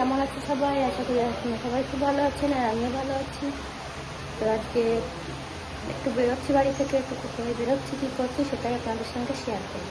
কেমন আছে সবাই? আশা করি আপনারা সবাই খুব ভালো আছেন আর আমিও ভালো আছি। তো আজকে একটু বেরোচ্ছি বাড়ি থেকে, একটু কোথায় বেরোচ্ছি, কী করছি সেটাই আপনাদের সঙ্গে শেয়ার করব।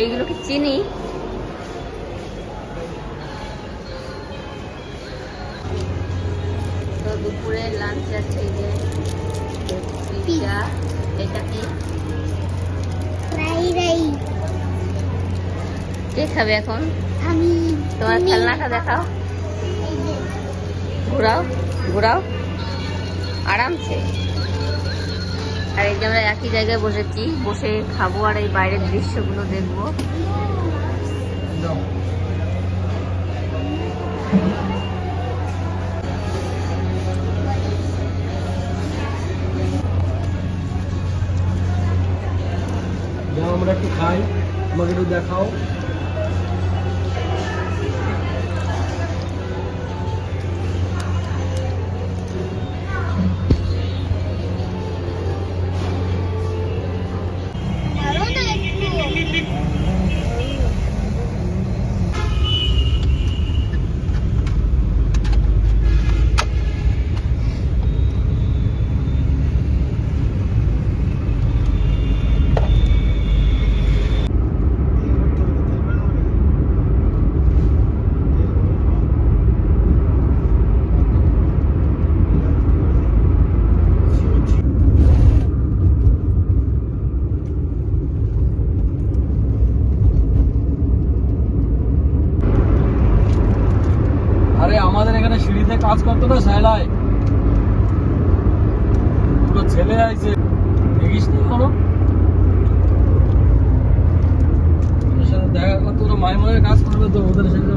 এইগুলো কি চিনি। তো দুপুরে লাঞ্চ আছে এই যে পিৎজা এটা কি কে খাবে এখন? আমি। তোমার খেলনাটা দেখাও। ঘোরাও ঘোরাও। আরামসে আর এই যে আমরা একই জায়গায় বসেছি, বসে খাব আর এই বাইরের দৃশ্যগুলো দেখব। আমরা একটু খাই আমাকে একটু দেখাও। এখানে কাজ করতো না সাইলায় দুটো ছেলে আইছে। দেখিস নি কোনো? দেখা করতো ওরা মনে কাজ করবে তো, ওদের সাথে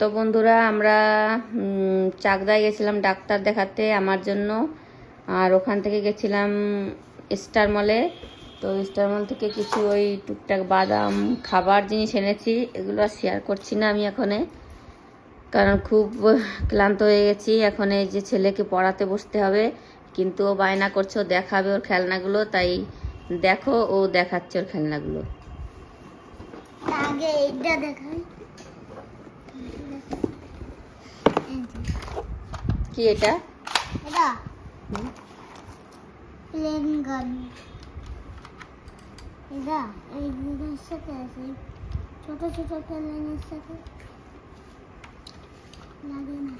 তো বন্ধুরা, আমরা চাকদায় গেছিলাম ডাক্তার দেখাতে আমার জন্য। আর ওখান থেকে গেছিলাম স্টার মলে। তো স্টার মল থেকে কিছু ওই টুকটাক বাদাম, খাবার জিনিস এনেছি। এগুলো শেয়ার করছি না আমি এখনে। কারণ খুব ক্লান্ত হয়ে গেছি। এখন এই যে ছেলেকে পড়াতে বসতে হবে। কিন্তু ও বায়না করছে, ও দেখাবে ওর খেলনাগুলো। তাই দেখো, ও দেখাচ্ছে ওর খেলনাগুলো। আগে এইটা দেখাই এই যে, কি এটা? এটা। প্লেন গান এটা এই দুটোর সাথে আছে। ছোট ছোট প্লেনের সাথে। লাগে না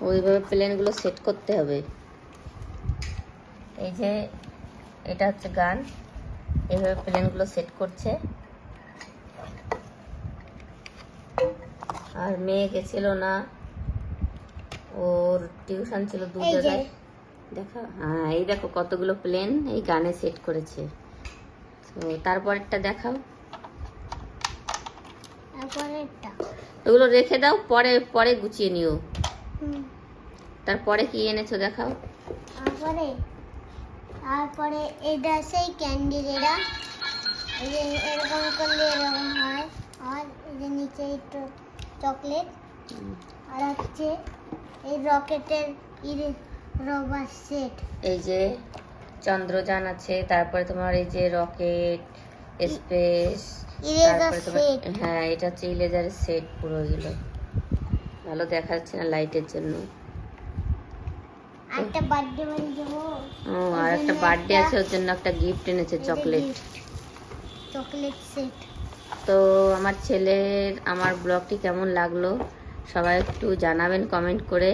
ওইভাবে প্লেনগুলো সেট করতে হবে। এই যে এটা হচ্ছে গান এইভাবে প্লেনগুলো সেট করছে। আর মেয়ে গেছিল না। ওর টিউশন ছিল দু জায়গায়। দেখো। হ্যাঁ এই দেখো কতগুলো প্লেন এই গানে সেট করেছে। তো তারপরেরটা দেখাও। ওগুলো রেখে দাও পরে পরে গুছিয়ে নিও। তারপরে কি এনেছো দেখাও। তারপরে তারপরে এটা সেই ক্যান্ডির এরা এরকম করলে এরকম হয়। আর এই যে নিচে একটু চকলেট। আর হচ্ছে এই রকেটের রবার সেট। এই যে চন্দ্রযান আছে তারপরে তোমার এই যে রকেট স্পেস তারপরে তোমার হ্যাঁ এটা হচ্ছে ইলেজারের সেট পুরো এগুলো। ভালো দেখা যাচ্ছে না লাইটের জন্য। একটা বার্থডে বাড়ি যাব। ও আর একটা বার্থডে আছে ওর জন্য একটা গিফট এনেছে চকলেট। Chocolate set. তো আমার ছেলের আমার ব্লগটি কেমন লাগল? সবাই একটু জানাবেন কমেন্ট করে।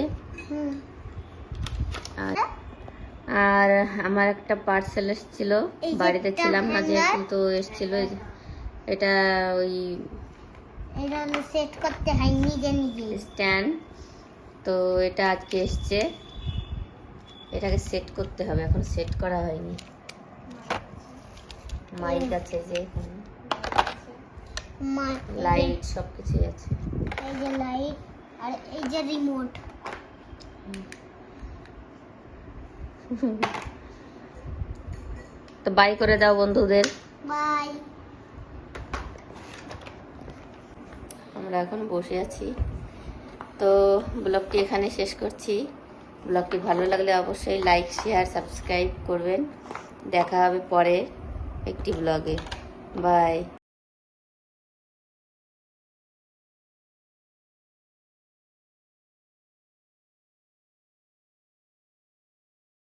আর আর আমার একটা পার্সেল এসেছিল বাড়িতে ছিলাম না যে hanger। কিন্তু এসেছিল এটা ওই সেট করতে হয় নিজে নিজে। স্ট্যান্ড তো এটা আজকে এসছে। এটাকে সেট করতে হবে এখন সেট করা হয়নি। মাইক আছে যে লাইট সব কিছুই আছে। এই যে লাইট আর এই যে রিমোট তো বাই করে দাও বন্ধুদের। বাই আমরা এখন বসে আছি। তো ব্লগটি এখানে শেষ করছি। ব্লগটি ভালো লাগলে অবশ্যই লাইক শেয়ার সাবস্ক্রাইব করবেন। দেখা হবে পরে একটি ব্লগে বাই